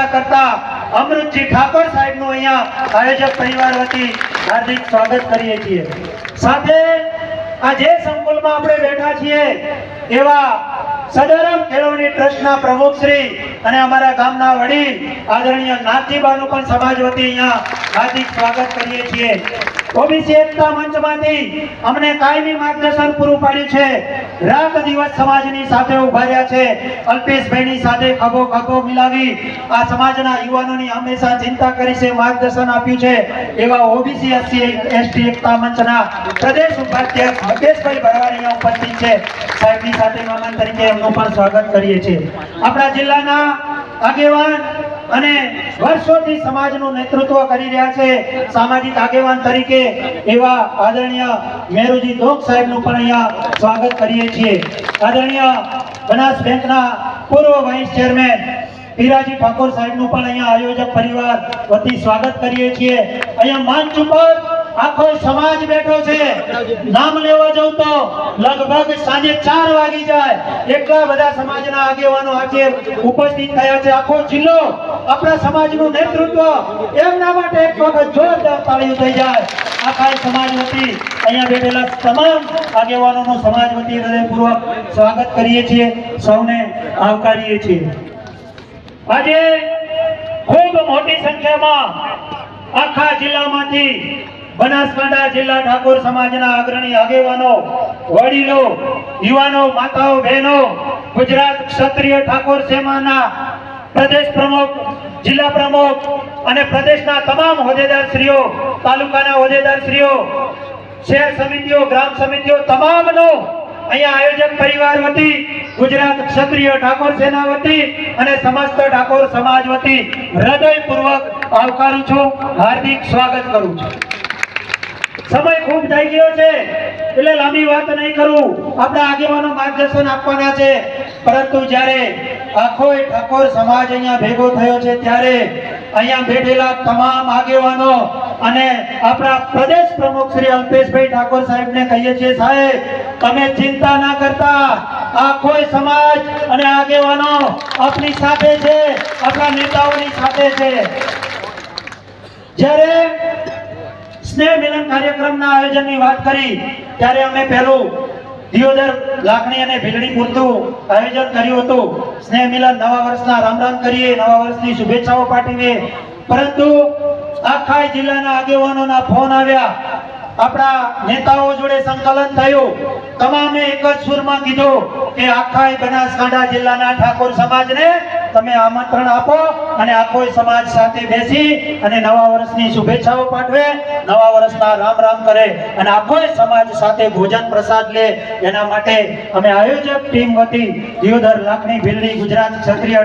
આપણા કરતા અમૃતજી ઠાકોર સાહેબનું અહીંયા આયોજક પરિવાર વતી હાર્દિક સ્વાગત કરીએ છીએ. સાથે આ જે સંકુલમાં આપણે બેઠા છીએ એવા સદરમ કેળવણી ટ્રસ્ટના પ્રમુખ શ્રી અને અમારા ગામના વડીલ આદરણીય નાથજીબાનું પણ સમાજ વતી અહીંયા હાર્દિક સ્વાગત કરીએ છીએ. ઓબીસી એકતા મંચમાંથી અમને કાયમી માર્ગદર્શન પૂરું પાડ્યું છે. રાત દિવસ સમાજની સાથે ઊભા રહ્યા છે. અલ્પેશભાઈની સાથે ખભો ખભો મિલાવી આ સમાજના યુવાનોની હંમેશા ચિંતા કરી છે, માર્ગદર્શન આપ્યું છે એવા ઓબીસી એસસી, એસટી, એકતા મંચના પ્રદેશ ઉપાધ્યક્ષ મુકેશભાઈ ભરવાડ અહીંયા ઉપસ્થિત છે. સાહેબની સાથે મહેમાન તરીકે એમનું પણ સ્વાગત કરીએ છીએ. આપણા જિલ્લાના આગેવાન અને વર્ષોથી સમાજનું નેતૃત્વ કરી રહ્યા છે. સામાજિક આગેવાન તરીકે એવા આદરણીય મેરુજી દોગ સાહેબનું પણ અહીંયા સ્વાગત કરીએ છીએ. આદરણીય બનાસ બેંકના પૂર્વ વાઇસ ચેરમેન પીરાજી ઠાકોર સાહેબનું પણ અહીંયા આયોજક પરિવાર વતી સ્વાગત કરીએ છીએ. અહીંયા મંચ ઉપર આખો સમાજ બેઠો છે. નામ લેવા જાઉં તો લગભગ સાંજે ચાર વાગી જાય. એટલા બધા સમાજના આગેવાનો આજે ઉપસ્થિત થયા છે. આખો જિલ્લો આપણા સમાજનું નેતૃત્વ એમના માટે એક વખત જોરદાર તાળીઓ થઈ જાય. આખા સમાજ વતી અહીંયા બેઠેલા તમામ આગેવાનોનું સમાજ વતી હૃદયપૂર્વક સ્વાગત કરીએ છીએ. સૌને આવકારીએ છીએ. આજે ખૂબ મોટી સંખ્યામાં આખા જિલ્લામાંથી બનાસકાંઠા જિલ્લા ઠાકોર સમાજના અગ્રણી આગેવાનો, વડીલો, યુવાનો, માતાઓ, બહેનો, ગુજરાત ક્ષત્રિય ઠાકોર સેમાના પ્રદેશ પ્રમુખ, જિલ્લા પ્રમુખ અને પ્રદેશના તમામ હોદ્દેદારશ્રીઓ, તાલુકાના હોદ્દેદારશ્રીઓ, શહેર સમિતિઓ, ગ્રામ સમિતિઓ તમામનો અહીંયા આયોજક પરિવાર વતી, ગુજરાત ક્ષત્રિય ઠાકોર સેના વતી અને સમસ્ત ઠાકોર સમાજ વતી હૃદયપૂર્વક આવકારું છું, હાર્દિક સ્વાગત કરું છું. સમય ખૂબ થઈ ગયો છે. એટલે લાંબી વાત નહીં કરું. આપણા આગેવાનો માર્ગદર્શન આપવાના છે. પરંતુ જ્યારે આખો ઠાકોર સમાજ અહીંયા ભેગો થયો છે, ત્યારે અહીંયા બેઠેલા તમામ આગેવાનો અને આપણા પ્રદેશ પ્રમુખ શ્રી અલ્પેશભાઈ ઠાકોર સાહેબને કહીએ છીએ, સાહેબ, તમે ચિંતા ના કરતા. આખો સમાજ અને આગેવાનો આપની સાથે છે. આપણા નેતાઓની સાથે છે. જ્યારે સ્નેહ મિલન કાર્યક્રમના આયોજનની વાત કરી, ત્યારે અમે પહેલું દિયોદર લાખણી અને ભીલડી પૂરતું આયોજન કર્યું હતું. સ્નેહ મિલન નવા વર્ષના રામ રામ કરીએ, નવા વર્ષની શુભેચ્છાઓ પાઠવીએ. પરંતુ આખા જિલ્લાના આગેવાનોના ફોન આવ્યા. આપણા નેતાઓ જોડે સંકલન થયું. તમામે એક જ સુરમાં કીધું કે આખા બનાસકાંઠા જિલ્લાના ઠાકોર સમાજને તમે આમંત્રણ આપો અને આખો સમાજ સાથે બેસી અને નવા વર્ષની શુભેચ્છાઓ પાઠવે, નવા વર્ષના રામ રામ કરે અને આખો સમાજ સાથે ભોજન પ્રસાદ લે. એના માટે અમે આયોજક ટીમ વતી દિયોદર લાખણી ભીલડી ગુજરાત ક્ષત્રિય